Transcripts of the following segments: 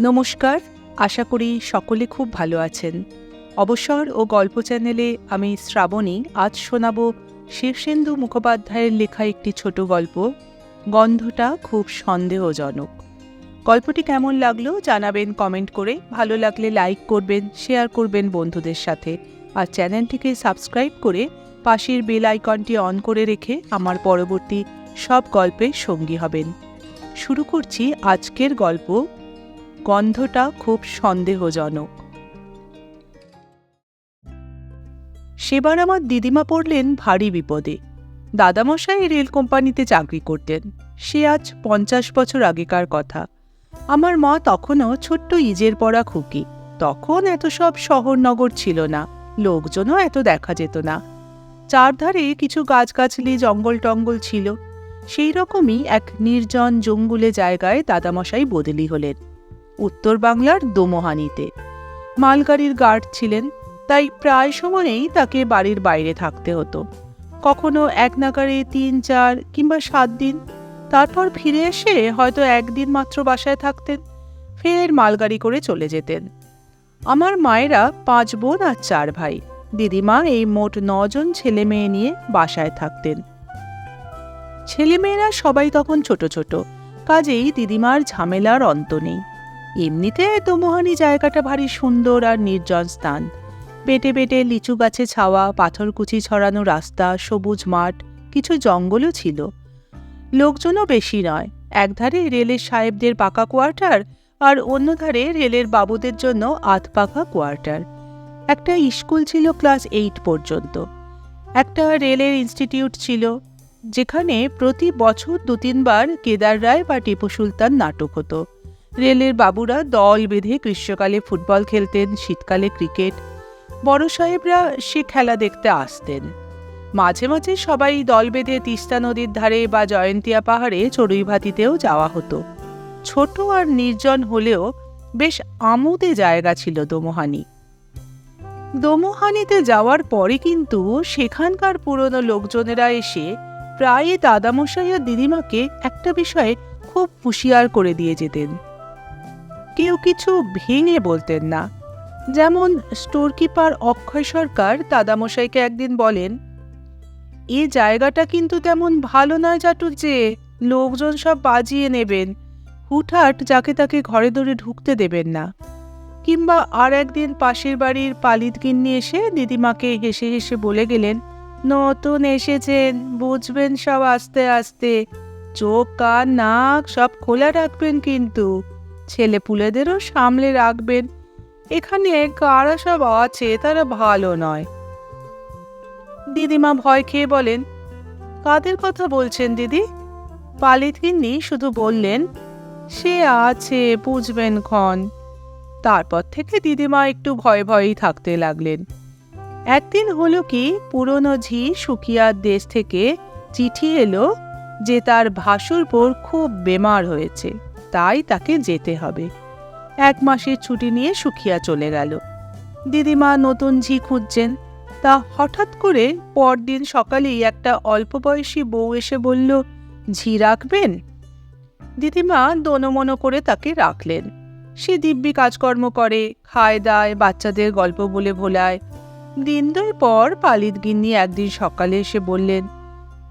নমস্কার, আশা করি সকলে খুব ভালো আছেন। অবসর ও গল্প চ্যানেলে আমি শ্রাবণী, আজ শোনাব শীর্ষেন্দু মুখোপাধ্যায়ের লেখা একটি ছোট গল্প, গন্ধটা খুব সন্দেহজনক। গল্পটি কেমন লাগল জানাবেন কমেন্ট করে, ভালো লাগলে লাইক করবেন, শেয়ার করবেন বন্ধুদের সাথে, আর চ্যানেলটিকে সাবস্ক্রাইব করে পাশের বেল আইকনটি অন করে রেখে আমার পরবর্তী সব গল্পের সঙ্গী হবেন। শুরু করছি আজকের গল্প গন্ধটা খুব সন্দেহজনক। সেবার আমার দিদিমা পড়লেন ভারী বিপদে। দাদামশাই রেল কোম্পানিতে চাকরি করতেন। সে আজ পঞ্চাশ বছর আগেকার কথা। আমার মা তখনও ছোট্ট ইজের পড়া খুকি। তখন এত সব শহর নগর ছিল না। লোকজনও এত দেখা যেত না। চারধারে কিছু গাছগাছলি জঙ্গল টঙ্গল ছিল। সেই রকমই এক নির্জন জঙ্গুলে জায়গায় দাদামশাই বদলি হলেন। উত্তর বাংলার দোমোহানিতে। মালগাড়ির গার্ড ছিলেন, তাই প্রায় সময়েই তাকে বাড়ির বাইরে থাকতে হতো। কখনো এক নাগারে তিন, চার কিংবা সাত দিন, তারপর ফিরে এসে হয়তো একদিন মাত্র বাসায় থাকতেন, ফের মালগাড়ি করে চলে যেতেন। আমার মায়েরা পাঁচ বোন আর চার ভাই, দিদিমা এই মোট নজন ছেলে মেয়ে নিয়ে বাসায় থাকতেন। ছেলেমেয়েরা সবাই তখন ছোট ছোট, কাজেই দিদিমার ঝামেলার অন্ত নেই। এমনিতে দোমোহানি জায়গাটা ভারী সুন্দর আর নির্জন স্থান। বেটে বেটে লিচু গাছে ছাওয়া পাথরকুচি ছড়ানো রাস্তা, সবুজ মাঠ, কিছু জঙ্গলও ছিল। লোকজনও বেশি নয়। একধারে রেলের সাহেবদের পাকা কোয়ার্টার আর অন্যধারে রেলের বাবুদের জন্য আধ পাকা কোয়ার্টার। একটা স্কুল ছিল ক্লাস এইট পর্যন্ত। একটা রেলের ইনস্টিটিউট ছিল, যেখানে প্রতি বছর দু তিনবার কেদার রায় বা টিপু সুলতান নাটক হতো। রেলের বাবুরা দল বেঁধে গ্রীষ্মকালে ফুটবল খেলতেন, শীতকালে ক্রিকেট। বড় সাহেবরা সে খেলা দেখতে আসতেন। মাঝে মাঝে সবাই দল বেঁধে তিস্তা নদীর ধারে বা জয়ন্তিয়া পাহাড়ে চড়ুইভাতিতেও যাওয়া হতো। ছোট আর নির্জন হলেও বেশ আমোদে জায়গা ছিল দোমোহানি। দোমোহানিতে যাওয়ার পরে কিন্তু সেখানকার পুরনো লোকজনেরা এসে প্রায় দাদামশাই আর দিদিমাকে একটা বিষয়ে খুব হুঁশিয়ার করে দিয়ে যেতেন। কেউ কিছু ভেঙে বলতেন না। যেমন স্টোর কিপার অক্ষয় সরকার দাদামশাইকে একদিন বলেন, এ জায়গাটা কিন্তু তেমন ভালো নয় জাটুর যে লোকজন সব বাজিয়ে নেবেন। হুটহাট যাকে তাকে ঘরে ধরে ঢুকতে দেবেন না। কিংবা আর একদিন পাশের বাড়ির পালিত গিন্নি এসে দিদিমাকে হেসে হেসে বলে গেলেন, নতুন এসেছেন, বুঝবেন সব আস্তে আস্তে। চোখ, কান, নাক সব খোলা রাখবেন কিন্তু। ছেলে পুলেদেরও সামলে রাখবেন। এখানে কারা সব আছে তারা ভালো নয়। দিদিমা ভয় খেয়ে বলেন, কাদের কথা বলছেন দিদি? পালিত গিন্নি শুধু বললেন, সে আছে, বুঝবেন ক্ষণ। তারপর থেকে দিদিমা একটু ভয় ভয়েই থাকতে লাগলেন। একদিন হলো কি, পুরনো ঝি সুকিয়ার দেশ থেকে চিঠি এলো যে তার ভাসুরপোর খুব বেমার হয়েছে। তাই তাকে যেতে হবে। এক মাসের ছুটি নিয়ে সুখিয়া চলে গেল। দিদিমা নতুন ঝি খুঁজছেন। তা হঠাৎ করে পরদিন সকালেই একটা অল্প বয়সী বউ এসে বলল, ঝি রাখবেন? দিদিমা দনমনো করে তাকে রাখলেন। সে দিব্যি কাজকর্ম করে, খায় দায়, বাচ্চাদের গল্প বলে ভোলায়। দিন দুই পর পালিত গিন্নি একদিন সকালে এসে বললেন,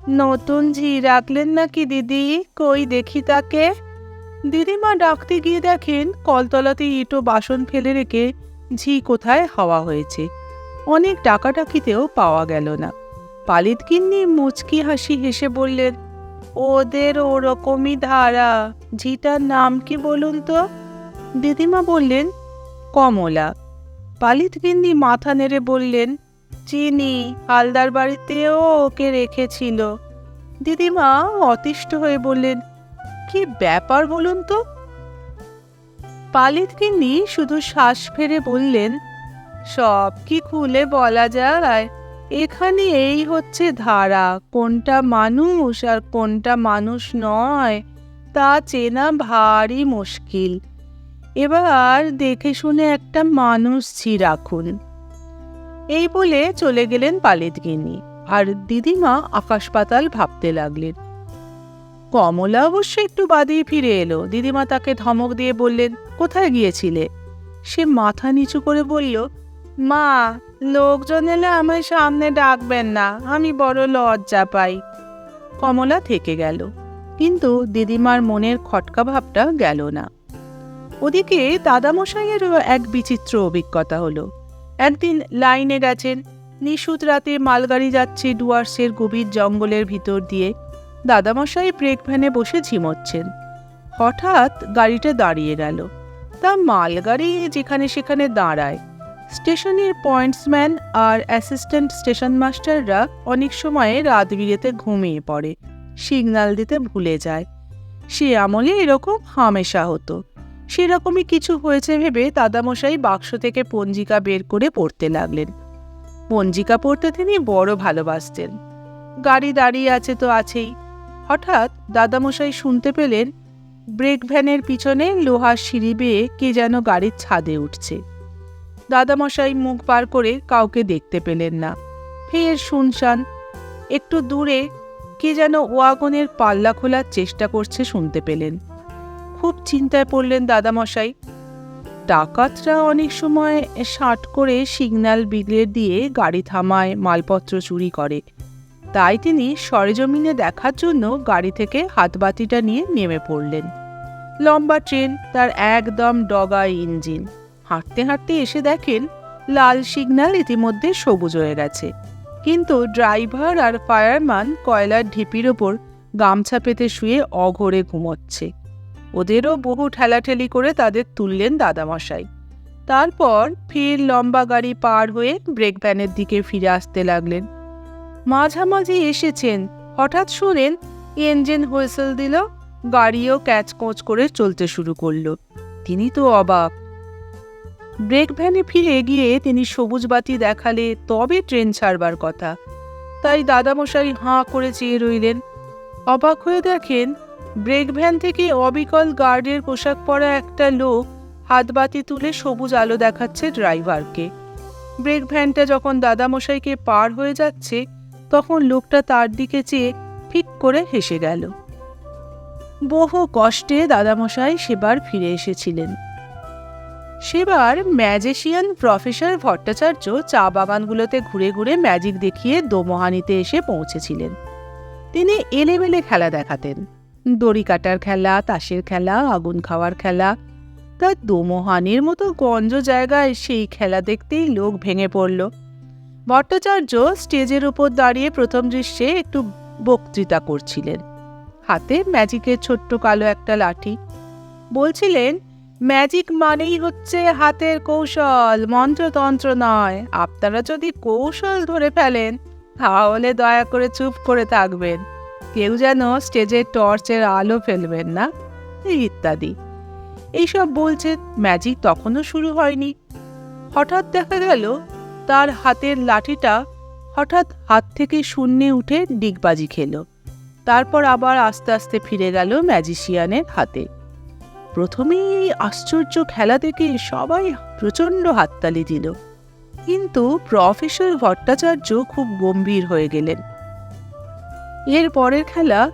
নতুন ঝি রাখলেন নাকি দিদি? কই দেখি তাকে? দিদিমা ডাকতে গিয়ে দেখেন কলতলাতে ইটো বাসন ফেলে রেখে ঝি কোথায় হাওয়া হয়েছে। অনেক ডাকাডাকিতেও পাওয়া গেল না। পালিত গিন্নি মুচকি হাসি হেসে বললেন, ওদের ওরকমই ধারা, ঝিটার নাম কি বলুন তো? দিদিমা বললেন, কমলা। পালিত গিন্নি মাথা নেড়ে বললেন, চিনি, হালদার বাড়িতেও ওকে রেখেছিল। দিদিমা অতিষ্ঠ হয়ে বললেন কি ব্যাপার বলুন তো? পালিত শুধু শ্বাস ফেরে বললেন, সব কি খুলে বলা যায়? এখানে এই হচ্ছে ধারা, কোনটা মানুষ আর কোনটা মানুষ নয়, তা চেনা ভারী মুশকিল। এবার দেখে শুনে একটা মানুষ ছি রাখুন। এই বলে চলে গেলেন পালিত আর দিদিমা আকাশ পাতাল ভাবতে লাগলেন। কমলা অবশ্য একটু বাদেই ফিরে এলো। দিদিমা তাকে ধমক দিয়ে বললেন, কোথায় গিয়েছিলে? সে মাথা নিচু করে বলল, মা, লোকজন এলে আমায় সামনে ডাকবেন না, আমি বড় লজ্জা পাই। কমলা থেকে গেল, কিন্তু দিদিমার মনের খটকা ভাবটা গেল না। ওদিকে দাদামশাইয়েরও এক বিচিত্র অভিজ্ঞতা হলো। একদিন লাইনে গেছেন, নিশুত রাতে মালগাড়ি যাচ্ছে ডুয়ার্সের গভীর জঙ্গলের ভিতর দিয়ে। দাদামশাই ব্রেক ভ্যানে বসে ঝিমোচ্ছেন। হঠাৎ গাড়িটা দাঁড়িয়ে গেল। তা মালগাড়ি যেখানে সেখানে দাঁড়ায়। স্টেশনের পয়েন্টসম্যান আর অ্যাসিস্ট্যান্ট স্টেশন মাস্টাররা অনেক সময়ে রাত বিরেতে ঘুমিয়ে পড়ে। সিগন্যাল দিতে ভুলে যায়। সে আমলে এরকম হামেশা হতো। সেরকমই কিছু হয়েছে ভেবে দাদামশাই বাক্স থেকে পঞ্জিকা বের করে পড়তে লাগলেন। পঞ্জিকা পড়তে তিনি বড় ভালোবাসতেন। গাড়ি দাঁড়িয়ে আছে তো আছেই। হঠাৎ দাদামশাই শুনতে পেলেন ব্রেক ভ্যানের পিছনে লোহার সিঁড়ি বেয়ে কে যেন গাড়ির ছাদে উঠছে। দাদামশাই মুখ পার করে কাউকে দেখতে পেলেন না। ফের শুনশান, একটু দূরে কে যেন ওয়াগনের পাল্লা খোলার চেষ্টা করছে শুনতে পেলেন। খুব চিন্তায় পড়লেন দাদামশাই। ডাকাতরা অনেক সময় শার্ট করে সিগন্যাল বিগলে দিয়ে গাড়ি থামায়, মালপত্র চুরি করে। তাই তিনি সরেজমিনে দেখার জন্য গাড়ি থেকে হাতবাতিটা নিয়ে নেমে পড়লেন। লম্বা ট্রেন, তার একদম ডগা ইঞ্জিন। হাঁটতে হাঁটতে এসে দেখেন লাল সিগন্যাল ইতিমধ্যে সবুজ হয়ে গেছে। কিন্তু ড্রাইভার আর ফায়ারম্যান কয়লার ঢিপির ওপর গামছা পেতে শুয়ে অঘরে ঘুমোচ্ছে। ওদেরও বহু ঠেলাঠেলি করে তাদের তুললেন দাদামশাই। তারপর ফের লম্বা গাড়ি পার হয়ে ব্রেক ভ্যানের দিকে ফিরে আসতে লাগলেন। মাঝামাঝি এসেছেন। হঠাৎ শুনেন ইঞ্জিন হুইসেল দিল, গাড়িও ক্যাচ কোচ করে চলতে শুরু করল। তিনি তো অবাক। ব্রেক ভ্যানে ফিরে গিয়ে তিনি সবুজ বাতি দেখালে তবে ট্রেন ছাড়বার কথা। তাই দাদামশাই হাঁ করে চেয়ে রইলেন। অবাক হয়ে দেখেন ব্রেক ভ্যান থেকে অবিকল গার্ডের পোশাক পরা একটা লোক হাতবাতি তুলে সবুজ আলো দেখাচ্ছে ড্রাইভারকে। ব্রেক ভ্যানটা যখন দাদামশাইকে পার হয়ে যাচ্ছে তখন লোকটা তার দিকে চেয়ে ফিক করে হেসে গেল। বহু কষ্টে দাদামশাই সেবার ফিরে এসেছিলেন। সেবার ম্যাজিশিয়ান প্রফেসর ভট্টাচার্য চা বাগানগুলোতে ঘুরে ঘুরে ম্যাজিক দেখিয়ে দোমহানিতে এসে পৌঁছেছিলেন। তিনি এলেবেলে খেলা দেখাতেন। দড়ি কাটার খেলা, তাসের খেলা, আগুন খাওয়ার খেলা। তা দোমহানির মতো গঞ্জ জায়গায় সেই খেলা দেখতেই লোক ভেঙে পড়ল। ভট্টাচার্য স্টেজের উপর দাঁড়িয়ে প্রথম দৃশ্যে একটু বক্তৃতা করছিলেন। হাতে ম্যাজিকের ছোট্ট কালো একটা লাঠি। বলছিলেন, ম্যাজিক মানেই হচ্ছে হাতের কৌশল, মন্ত্রতন্ত্র নয়। আপনারা যদি কৌশল ধরে ফেলেন, তাহলে দয়া করে চুপ করে থাকবেন। কেউ যেন স্টেজে টর্চের আলো ফেলবেন না, ইত্যাদি। এইসব বলছে ম্যাজিক তখনও শুরু হয়নি। হঠাৎ দেখা গেল তার হাতের লাঠিটা হঠাৎ হাত থেকে শূন্যে উঠে ডিগবাজি খেল। তারপর আবার আস্তে আস্তে ফিরে গেল ম্যাজিশিয়ানের হাতে। প্রথমেই এই আশ্চর্য খেলা দেখে সবাই প্রচণ্ড হাততালি দিল। কিন্তু প্রফেসর ভট্টাচার্য খুব গম্ভীর হয়ে গেলেন। এর পরের খেলা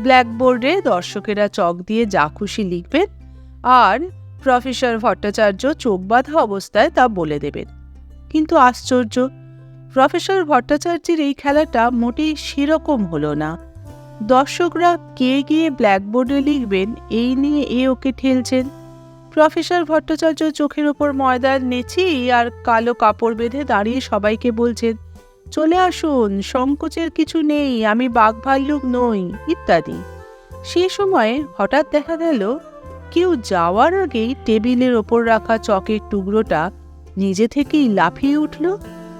ব্ল্যাকবোর্ডে দর্শকেরা চক দিয়ে যা খুশি লিখবেন, আর প্রফেসর ভট্টাচার্য চোখ বাঁধা অবস্থায় তা বলে দেবেন। কিন্তু আশ্চর্য। প্রফেসর ভট্টাচার্যের এই খেলাটা মোটেই সেরকম হলো না। দর্শকরা কে গিয়ে ব্ল্যাকবোর্ডে লিখবেন, এই নিয়ে এ ওকে ঠেলছেন। প্রফেসর ভট্টাচার্য চোখের ওপর ময়দান নেচি আর কালো কাপড় বেঁধে দাঁড়িয়ে সবাইকে বলছেন, চলে আসুন, সংকোচের কিছু নেই, আমি বাঘ ভাল্লুক নই, ইত্যাদি। সে সময়ে হঠাৎ দেখা গেল, কেউ যাওয়ার আগেই টেবিলের ওপর রাখা চকের টুকরোটা নিজে থেকেই লাফিয়ে উঠল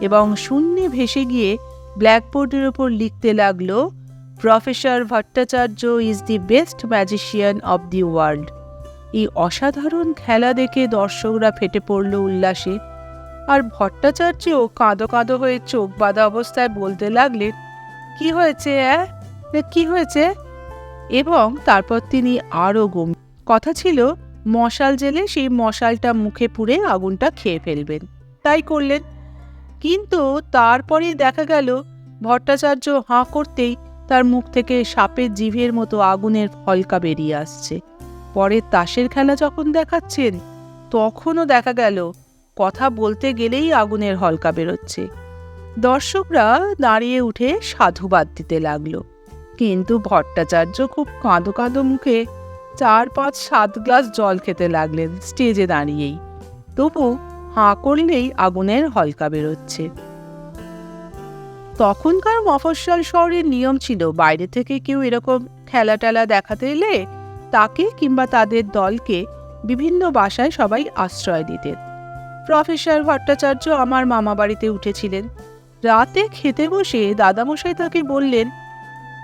এবং শূন্যে ভেসে গিয়ে ব্ল্যাকবোর্ডের ওপর লিখতে লাগল, professor Bhattacharya is the best magician of the world. এই অসাধারণ খেলা দেখে দর্শকরা ফেটে পড়ল উল্লাসে। আর ভট্টাচার্যও কাঁদো কাঁদো হয়ে চোখ বাঁধা অবস্থায় বলতে লাগলেন, কি হয়েছে কি হয়েছে? এবং তারপর তিনি আরও গম কথা ছিল মশাল জেলে সেই মশালটা মুখে পুড়ে আগুনটা খেয়ে ফেলবেন। তাই করলেন। কিন্তু তারপরে দেখা গেল, ভট্টাচার্য হাঁ করতেই তার মুখ থেকে সাপের জিভের মতো আগুনের ফলকা বেরিয়ে আসছে। পরে তাসের খেলা যখন দেখাচ্ছেন, তখনও দেখা গেল, কথা বলতে গেলেই আগুনের হলকা বেরোচ্ছে। দর্শকরা দাঁড়িয়ে উঠে সাধুবাদ দিতে লাগল। কিন্তু ভট্টাচার্য খুব কাঁদো কাঁদো মুখে চার পাঁচ সাত গ্লাস জল খেতে লাগলেন স্টেজে দাঁড়িয়েই। তবু হাঁ করলেই আগুনের হলকা বেরোচ্ছে। তখনকার মফস্বল শহরের নিয়ম ছিল, বাইরে থেকে কেউ এরকম খেলা টেলা দেখাতে এলে তাকে কিংবা তাদের দলকে বিভিন্ন বাসায় সবাই আশ্রয় দিতেন। প্রফেসর ভট্টাচার্য আমার মামা বাড়িতে উঠেছিলেন। রাতে খেতে বসে দাদামশাই তাকে বললেন,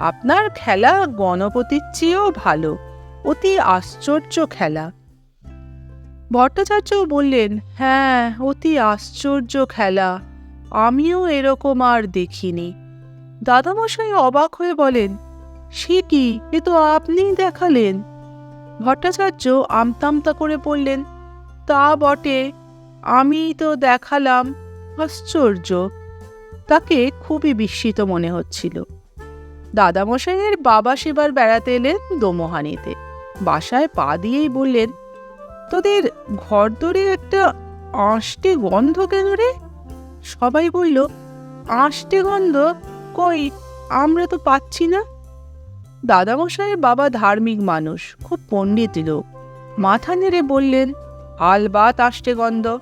আপনার খেলা গণপতির চেয়েও ভালো। অতি আশ্চর্য খেলা। ভট্টাচার্য বললেন হ্যাঁ অতি আশ্চর্য খেলা। আমিও এরকম আর দেখিনি। দাদামশাই অবাক হয়ে বলেন, সে কি? এ তো আপনিই দেখালেন। ভট্টাচার্য আমতামতা করে বললেন, তা বটে আমি তো দেখালাম, আশ্চর্য। তাকে খুবই বিস্মিত মনে হচ্ছিল। দাদামশাইয়ের বাবা সেবার বেড়াতে এলেন দোমোহানিতে। বাসায় পা দিয়েই বললেন, তোদের ঘর ধরে একটা আষ্টে গন্ধ কেন রে? সবাই বলল, আষ্টে গন্ধ? কই, আমরা তো পাচ্ছি না। দাদামশাইয়ের বাবা ধার্মিক মানুষ, খুব পণ্ডিত লোক। মাথা নেড়ে বললেন আলবাত আষ্টে গন্ধ।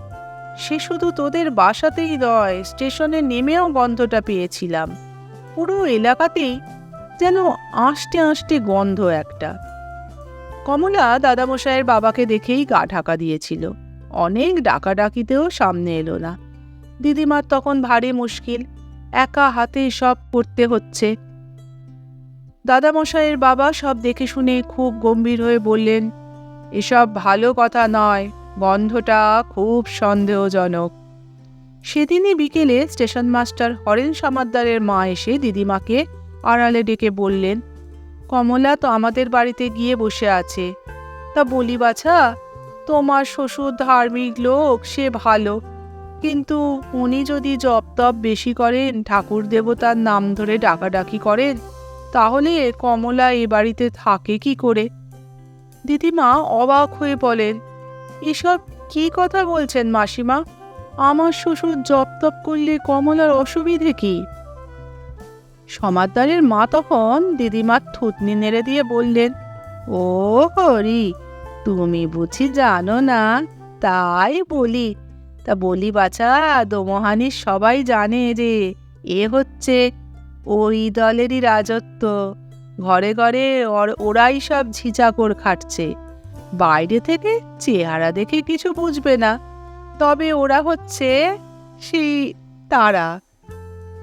সে শুধু তোদের বাসাতেই নয়, স্টেশনে নেমেও গন্ধটা পেয়েছিলাম। পুরো এলাকাতেই যেন আষ্টে আষ্টে গন্ধ একটা। কমলা দাদামশাইয়ের বাবাকে দেখেই গা ঢাকা দিয়েছিল। অনেক ডাকাডাকিতেও সামনে এলো না। দিদিমার তখন ভারী মুশকিল, একা হাতে সব করতে হচ্ছে। দাদামশাইয়ের বাবা সব দেখে শুনে খুব গম্ভীর হয়ে বললেন, এসব ভালো কথা নয়, গন্ধটা খুব সন্দেহজনক। সেদিনই বিকেলে স্টেশন মাস্টার হরেন সামাদ্দারের মা এসে দিদিমাকে আড়ালে ডেকে বললেন কমলা তো আমাদের বাড়িতে গিয়ে বসে আছে। তা বলি, বাছা, তোমার শ্বশুর ধার্মিক লোক, সে ভালো। কিন্তু উনি যদি জপ তপ বেশি করেন, ঠাকুর দেবতার নাম ধরে ডাকাডাকি করেন, তাহলে কমলা এ বাড়িতে থাকে কি করে? দিদিমা অবাক হয়ে বলেন, এসব কি কথা বলছেন মাসিমা? আমার শ্বশুর জপ তপ করলে কমলার অসুবিধে কি? সমাদদারের মা তখন দিদিমার থুতনি নেড়ে দিয়ে বললেন, ও হরি, তুমি বুঝি জানো না? তাই বলি। তা বলি বাছা দোমোহানির সবাই জানে যে এ হচ্ছে ওই দলেরই রাজত্ব। ঘরে ঘরে ওর- ওরাই সব ঝিচাকর খাটছে। বাইরে থেকে চেহারা দেখে কিছু বুঝবে না। তবে ওরা হচ্ছে সেই তারা।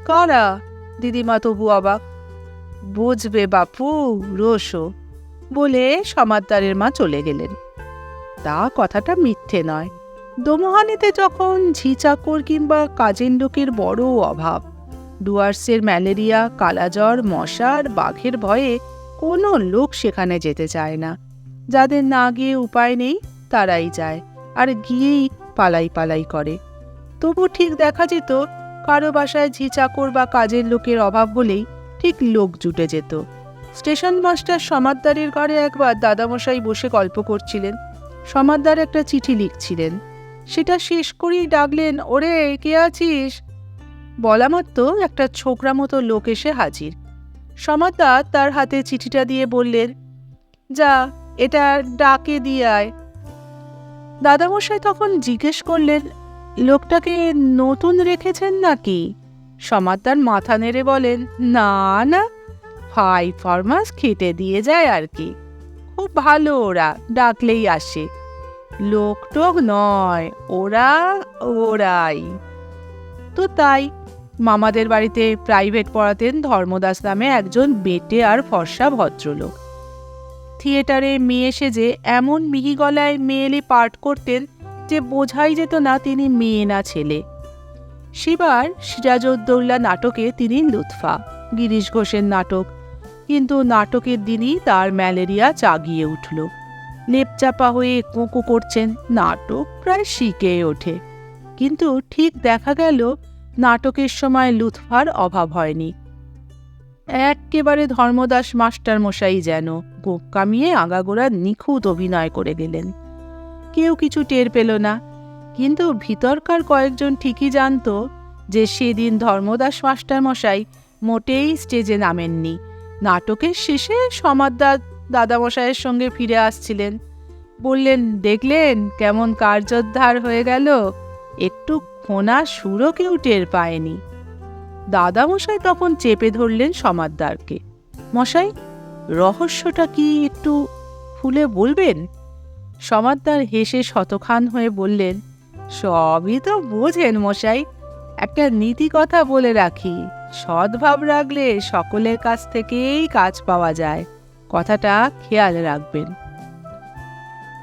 কারা? দিদিমা তবু অবাক। বুঝবে বাপু রোশো বলে সমাদদারের মা চলে গেলেন। তা কথাটা মিথ্যে নয়। দোমোহানিতে যখন ঝিচাকর কিংবা কাজের লোকের বড় অভাব, ডুয়ার্সের ম্যালেরিয়া, কালাজ্বর মশার বাঘের ভয়ে কোনো লোক সেখানে যেতে চায় না। যাদের না গিয়ে উপায় নেই, তারাই যায়, আর গিয়েই পালাই পালাই করে। তবু ঠিক দেখা যেত কারও বাসায় ঝি চাকর বা কাজের লোকের অভাব হলেই ঠিক লোক জুটে যেত। স্টেশন মাস্টার সমাদদারের ঘরে একবার দাদামশাই বসে গল্প করছিলেন। সমাদদার একটা চিঠি লিখছিলেন। সেটা শেষ করেই ডাকলেন, ওরে, কে আছিস? বলা মাত্র একটা ছোকরা মতো লোক এসে হাজির। সমাদদার তার হাতে চিঠিটা দিয়ে বললেন, যা, এটা ডাকে দিয়ে আয়। দাদামশাই তখন জিজ্ঞেস করলেন লোকটাকে নতুন রেখেছেন নাকি? সমাদদার মাথা নেড়ে বলেন, না না ফাই ফরমাস খেটে দিয়ে যায় আর কি। খুব ভালো ওরা, ডাকলেই আসে। লোক টোক নয়, ওরা, ওরাই। তো তাই মামাদের বাড়িতে প্রাইভেট পড়াতেন ধর্মদাস নামে একজন বেটে আর ফর্সা ভদ্রলোক। থিয়েটারে মেয়ে সেজে এমন মিহি গলায় মেয়েলি পাঠ করতেন যে বোঝাই যেত না তিনি মেয়ে না ছেলে। সেবার সিরাজউদ্দৌলা নাটকে তিনি লুৎফা, গিরিশ ঘোষের নাটক। কিন্তু নাটকের দিনই তার ম্যালেরিয়া জাগিয়ে উঠল। লেপচাপা হয়ে কোঁকো করছেন, নাটক প্রায় শিখে ওঠে। কিন্তু ঠিক দেখা গেল, নাটকের সময় লুৎফার অভাব হয়নি। একেবারে ধর্মদাস মাস্টার মশাই যেন গোপ কামিয়ে আগাগোড়া নিখুঁত অভিনয় করে গেলেন। কেউ কিছু টের পেল না। কিন্তু ভিতরকার কয়েকজন ঠিকই জানতো যে সেদিন ধর্মদাস মাস্টারমশাই মোটেই স্টেজে নামেননি। নাটকের শেষে সমাদদার দাদামশাইয়ের সঙ্গে ফিরে আসছিলেন। বললেন, দেখলেন কেমন কার্যোদ্ধার হয়ে গেল? একটু খোনা সুরও কেউ টের পায়নি। দাদামশাই তখন চেপে ধরলেন সমাদদারকে। মশাই, রহস্যটা কি একটু খুলে বলবেন? সমাদদার হেসে শতখান হয়ে বললেন, সবই তো বোঝেন মশাই। একটা নীতি কথা বলে রাখি, সদ্ভাব রাখলে সকলের কাছ থেকেই কাজ পাওয়া যায়। কথাটা খেয়াল রাখবেন।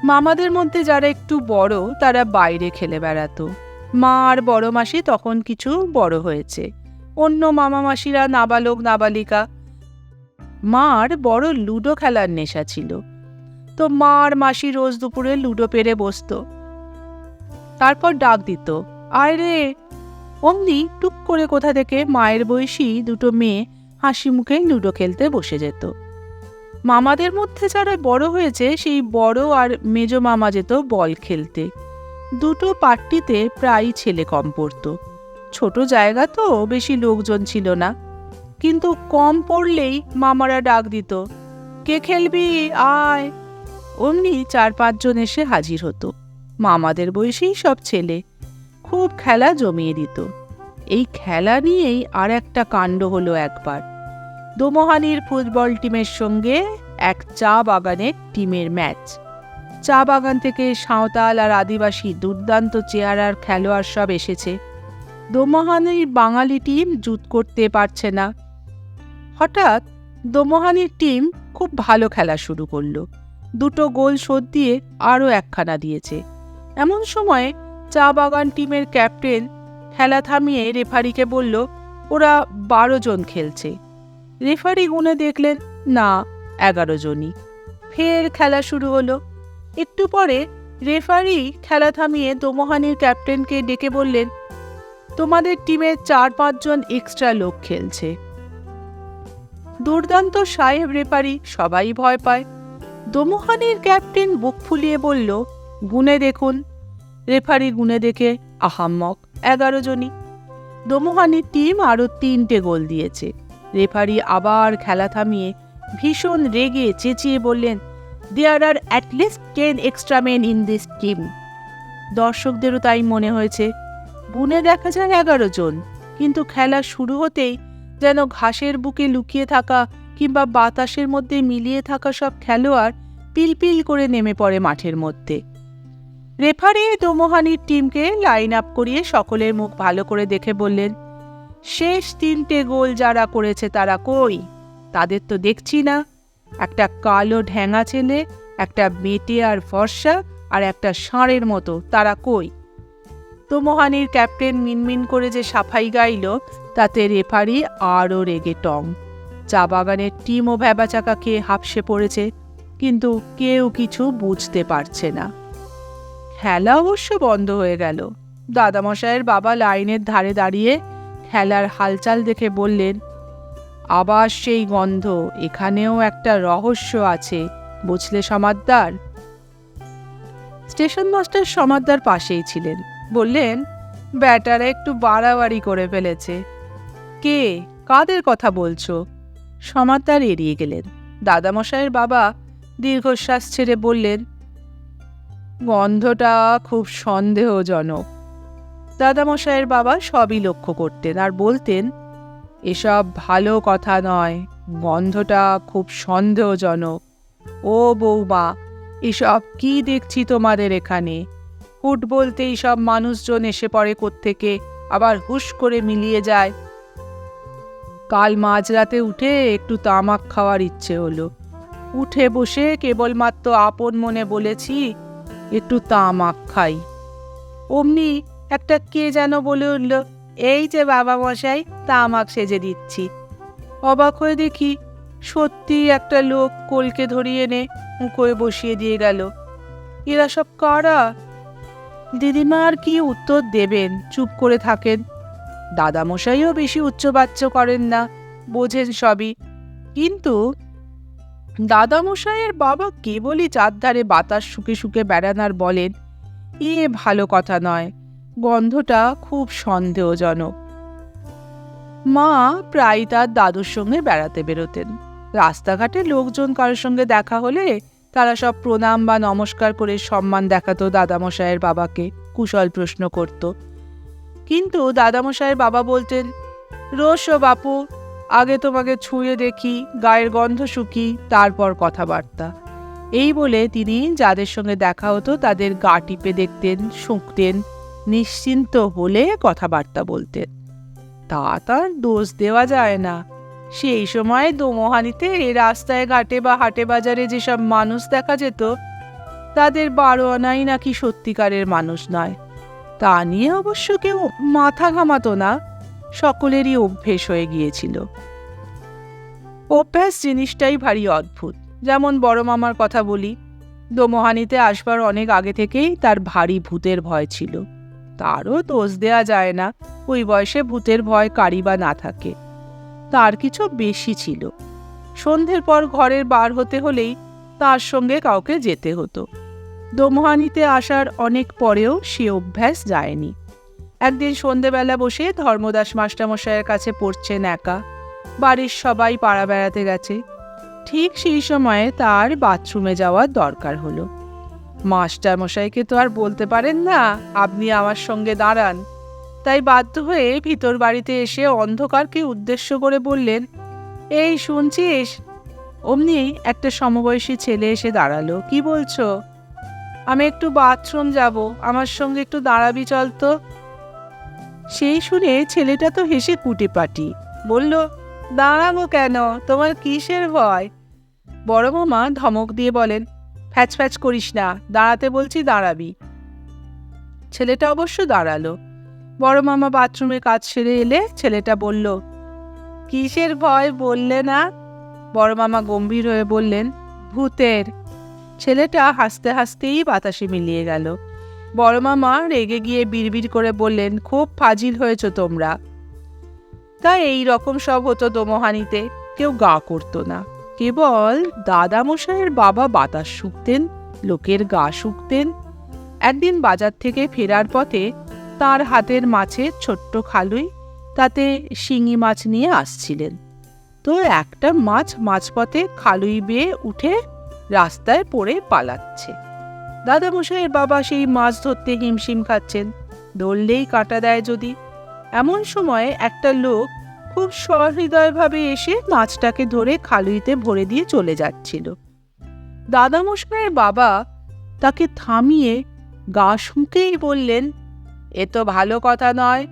মামাদের মধ্যে যারা একটু বড়, তারা বাইরে খেলে বেড়াতো। মা আর বড় মাসি তখন কিছু বড় হয়েছে। অন্য মামা মাসিরা নাবালক, নাবালিকা। মার বড় লুডো খেলার নেশা ছিল। তো মা আর মাসি রোজ দুপুরে লুডো পেরে বসতো। তারপর ডাক দিত। আয় রে অমনি টুক করে কোথা থেকে মায়ের বয়সী দুটো মেয়ে হাসি মুখে লুডো খেলতে বসে যেত। মামাদের মধ্যে যারা বড় হয়েছে, সেই বড় আর মেজ মামা যেত বল খেলতে। দুটো পাট্টিতে প্রায়ই ছেলে কম পড়তো। ছোট জায়গা তো, বেশি লোকজন ছিল না। কিন্তু কম পড়লেই মামারা ডাক দিত, কে খেলবি? আয়! অমনি চার পাঁচজন এসে হাজির হতো। মামাদের বয়সেই সব ছেলে। খুব খেলা জমিয়ে দিত। এই খেলা নিয়েই আর একটা কাণ্ড হলো একবার। দোমোহানির ফুটবল টিমের সঙ্গে এক চা বাগানের টিমের ম্যাচ। চা বাগান থেকে সাঁওতাল আর আদিবাসী দুর্দান্ত চেহারার খেলোয়াড় সব এসেছে। দোমোহানির বাঙালি টিম জুত করতে পারছে না। হঠাৎ দোমোহানির টিম খুব ভালো খেলা শুরু করল। দুটো গোল শোধ দিয়ে আরও একখানা দিয়েছে। এমন সময় চা বাগান টিমের ক্যাপ্টেন খেলা থামিয়ে রেফারিকে বলল, ওরা বারো জন খেলছে। রেফারি গুনে দেখলেন, না, এগারো জনই। ফের খেলা শুরু হলো। একটু পরে রেফারি খেলা থামিয়ে দোমোহানির ক্যাপ্টেনকে ডেকে বললেন, তোমাদের টিমে চার পাঁচজন এক্সট্রা লোক খেলছে। দুর্দান্ত সাহেব রেফারি সবাই ভয় পায়। দোমোহানির ক্যাপ্টেন বুক ফুলিয়ে বলল, গুনে দেখুন। রেফারি গুনে দেখে আহাম্মক এগারো জনই। দোমোহানির টিম আরও তিনটে গোল দিয়েছে। রেফারি আবার খেলা থামিয়ে ভীষণ রেগে চেঁচিয়ে বললেন there are at least ten extra men in this team দর্শকদেরও তাই মনে হয়েছে বুনে দেখা যায় এগারো জন। কিন্তু খেলা শুরু হতেই যেন ঘাসের বুকে লুকিয়ে থাকা কিংবা বাতাসের মধ্যে মিলিয়ে থাকা সব খেলোয়াড় পিলপিল করে নেমে পড়ে মাঠের মধ্যে। রেফারি দোমোহানির টিমকে লাইন আপ করিয়ে সকলের মুখ ভালো করে দেখে বললেন, শেষ তিনটে গোল যারা করেছে তারা কই? তাদের তো দেখছি না। একটা কালো ঢ্যাঙা ছেলে, একটা মেটে আর ফর্সা আর একটা ষাঁড়ের মতো, তারা কই? দোমোহানির ক্যাপ্টেন মিনমিন করে যে সাফাই গাইল, তাতে রেফারি আরও রেগে টং। চা বাগানের টিমও ভ্যাবাচাকা খেয়ে হাফসে পড়েছে। কিন্তু কেউ কিছু বুঝতে পারছে না। খেলা অবশ্য বন্ধ হয়ে গেল। দাদামশাইয়ের বাবা লাইনের ধারে দাঁড়িয়ে খেলার হালচাল দেখে বললেন, আবার সেই গন্ধ, এখানেও একটা রহস্য আছে, বুঝলে সমাদ্দার? স্টেশন মাস্টার সমাদ্দার পাশেই ছিলেন। বললেন, ব্যাটারা একটু বাড়াবাড়ি করে ফেলেছে। কে, কাদের কথা বলছো? সমাদ্দার এড়িয়ে গেলেন। দাদামশাইয়ের বাবা দীর্ঘশ্বাস ছেড়ে বললেন, গন্ধটা খুব সন্দেহজনক। দাদামশাইয়ের বাবা সবই লক্ষ্য করতেন আর বলতেন, এসব ভালো কথা নয়, গন্ধটা খুব সন্দেহজনক। ও বৌমা, এসব কি দেখছি তোমাদের এখানে? হুট বলতেই সব মানুষজন এসে পড়ে কোত্থেকে, আবার হুশ করে মিলিয়ে যায়। কাল মাঝরাতে উঠে একটু তামাক খাওয়ার ইচ্ছে হলো। উঠে বসে কেবলমাত্র আপন মনে বলেছি, একটু তামাক খাই। অমনি একটা কে যেন বলে উঠল, এই যে বাবা মশাই, তামাক সেজে দিচ্ছি। অবাক হয়ে দেখি সত্যি একটা লোক কোলকে ধরিয়ে এনে মুখোয় বসিয়ে দিয়ে গেল। এরা সব কারা? দিদিমা আর কি উত্তর দেবেন, চুপ করে থাকেন। দাদামশাইও বেশি উচ্চবাচ্য করেন না, বোঝেন সবই। কিন্তু দাদামশাইয়ের বাবা কেবলই চারধারে বাতাস শুকে শুকে বেড়ানার বলেন, এ ভালো কথা নয়, গন্ধটা খুব সন্দেহজনক। মা প্রায় তার দাদুর সঙ্গে বেড়াতে বেরোতেন। রাস্তাঘাটে লোকজন কারোর সঙ্গে দেখা হলে তারা সব প্রণাম বা নমস্কার করে সম্মান দেখাতো দাদামশাইয়ের বাবাকে, কুশল প্রশ্ন করত। কিন্তু দাদামশাইয়ের বাবা বলতেন রোসো বাপু আগে তোমাকে ছুঁয়ে দেখি, গায়ের গন্ধ শুকি, তারপর কথাবার্তা। এই বলে তিনি যাদের সঙ্গে দেখা হতো তাদের গা টিপে দেখতেন, শুঁকতেন, নিশ্চিন্ত হলে কথাবার্তা বলতেন। তা তার দোষ দেওয়া যায় না। সেই সময় দোমোহানিতে এ রাস্তায় ঘাটে বা হাটে বাজারে যেসব মানুষ দেখা যেত, তাদের বারো আনাই নাকি সত্যিকারের মানুষ নয়। তা নিয়ে অবশ্য কেউ মাথা ঘামাতো না। সকলেরই অভ্যেস হয়ে গিয়েছিল। অভ্যাস জিনিসটাই ভারী অদ্ভুত। যেমন বড় মামার কথা বলি, দোমোহানিতে আসবার অনেক আগে থেকেই তার ভারী ভূতের ভয় ছিল। তারও দোষ দেয়া যায় না, ওই বয়সে ভূতের ভয় কারি বা না থাকে। তার কিছু বেশি ছিল। সন্ধ্যের পর ঘরের বার হতে হলেই তার সঙ্গে কাউকে যেতে হতো। দোমোহানিতে আসার অনেক পরেও সে অভ্যাস যায়নি। একদিন সন্ধেবেলা বসে ধর্মদাস মাস্টারমশাইয়ের কাছে পড়ছেন একা। বাড়ির সবাই পাড়া বেড়াতে গেছে। ঠিক সেই সময়ে তার বাথরুমে যাওয়ার দরকার হলো। মাস্টারমশাইকে তো আর বলতে পারেন না, আপনি আমার সঙ্গে দাঁড়ান। তাই বাধ্য হয়ে ভিতর বাড়িতে এসে অন্ধকারকে উদ্দেশ্য করে বললেন, এই শুনছিস? অমনি একটা সমবয়সী ছেলে এসে দাঁড়াল। কি বলছো? আমি একটু বাথরুম যাব। আমার সঙ্গে একটু দাঁড়াবি চল তো। সেই শুনে ছেলেটা তো হেসে কুটে পাটি বলল, দাঁড়াবো কেন? তোমার কিসের ভয়? বড় মামা ধমক দিয়ে বলেন, ফ্যাচ ফ্যাচ করিস না, দাঁড়াতে বলছি দাঁড়াবি। ছেলেটা অবশ্য দাঁড়াল। বড় মামা বাথরুমে কাজ সেরে এলে ছেলেটা বলল, কিসের ভয় বললে না? বড় মামা গম্ভীর হয়ে বললেন, ভূতের। ছেলেটা হাসতে হাসতেই বাতাসে মিলিয়ে গেল। বড় মামা রেগে গিয়ে বিড়বিড় করে বললেন, খুব ফাজিল হয়েছ তোমরা। তা এই রকম সব হতো দোমোহানিতে, কেউ গা করতো না। কেবল দাদামশাইয়ের বাবা বাতাস শুকতেন, লোকের গা শুকতেন। একদিন বাজার থেকে ফেরার পথে তার হাতের মাছের ছোট্ট খালুই তাতে শিঙি মাছ নিয়ে আসছিলেন। তো একটা মাছ মাঝপথে খালুই বেয়ে উঠে রাস্তায় পড়ে পালাচ্ছে। দাদামশাইয়ের বাবা সেই মাছ ধরতে হিমশিম খাচ্ছেন। ধরলেই কাটা দেয় যদি। এমন সময় একটা লোক খুব সহৃদয়ভাবে এসে মাছটাকে ধরে খালুইতে ভরে দিয়ে চলে যাচ্ছিল। দাদামশাইয়ের বাবা তাকে থামিয়ে গা শুঁকেই বললেন, এ তো ভালো কথা নয়।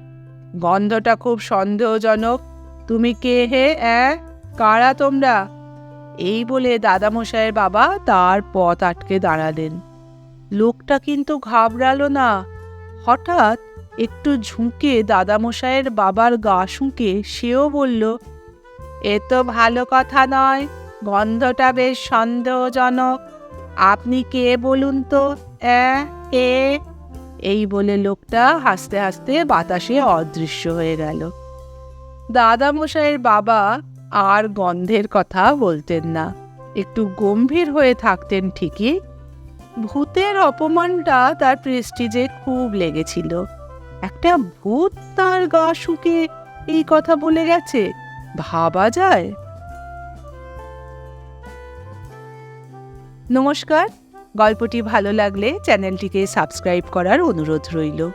গন্ধটা খুব সন্দেহজনক। তুমি কে হে, অ্যাঁ, কারা তোমরা? এই বলে দাদামশাইয়ের বাবা তার পথ আটকে দাঁড়ালেন। লোকটা কিন্তু ঘাবড়ালো না। হঠাৎ একটু ঝুঁকে দাদামশাইয়ের বাবার গা শুঁকে সেও বলল, এ তো ভালো কথা নয়, গন্ধটা বেশ সন্দেহজনক। আপনি কে বলুন তো? অ্যাঁ? এ এই বলে লোকটা হাসতে হাসতে বাতাসে অদৃশ্য হয়ে গেল। দাদামশাইয়ের বাবা আর গন্ধের কথা বলতেন না। একটু গম্ভীর হয়ে থাকতেন ঠিকই ভূতের অপমানটা তার প্রেস্টিজে খুব লেগেছিল। একটা ভূত তার গা শুকে এই কথা বলে গেছে, ভাবা যায়? নমস্কার, গল্পটি ভালো লাগলে চ্যানেলটিকে সাবস্ক্রাইব করার অনুরোধ রইল।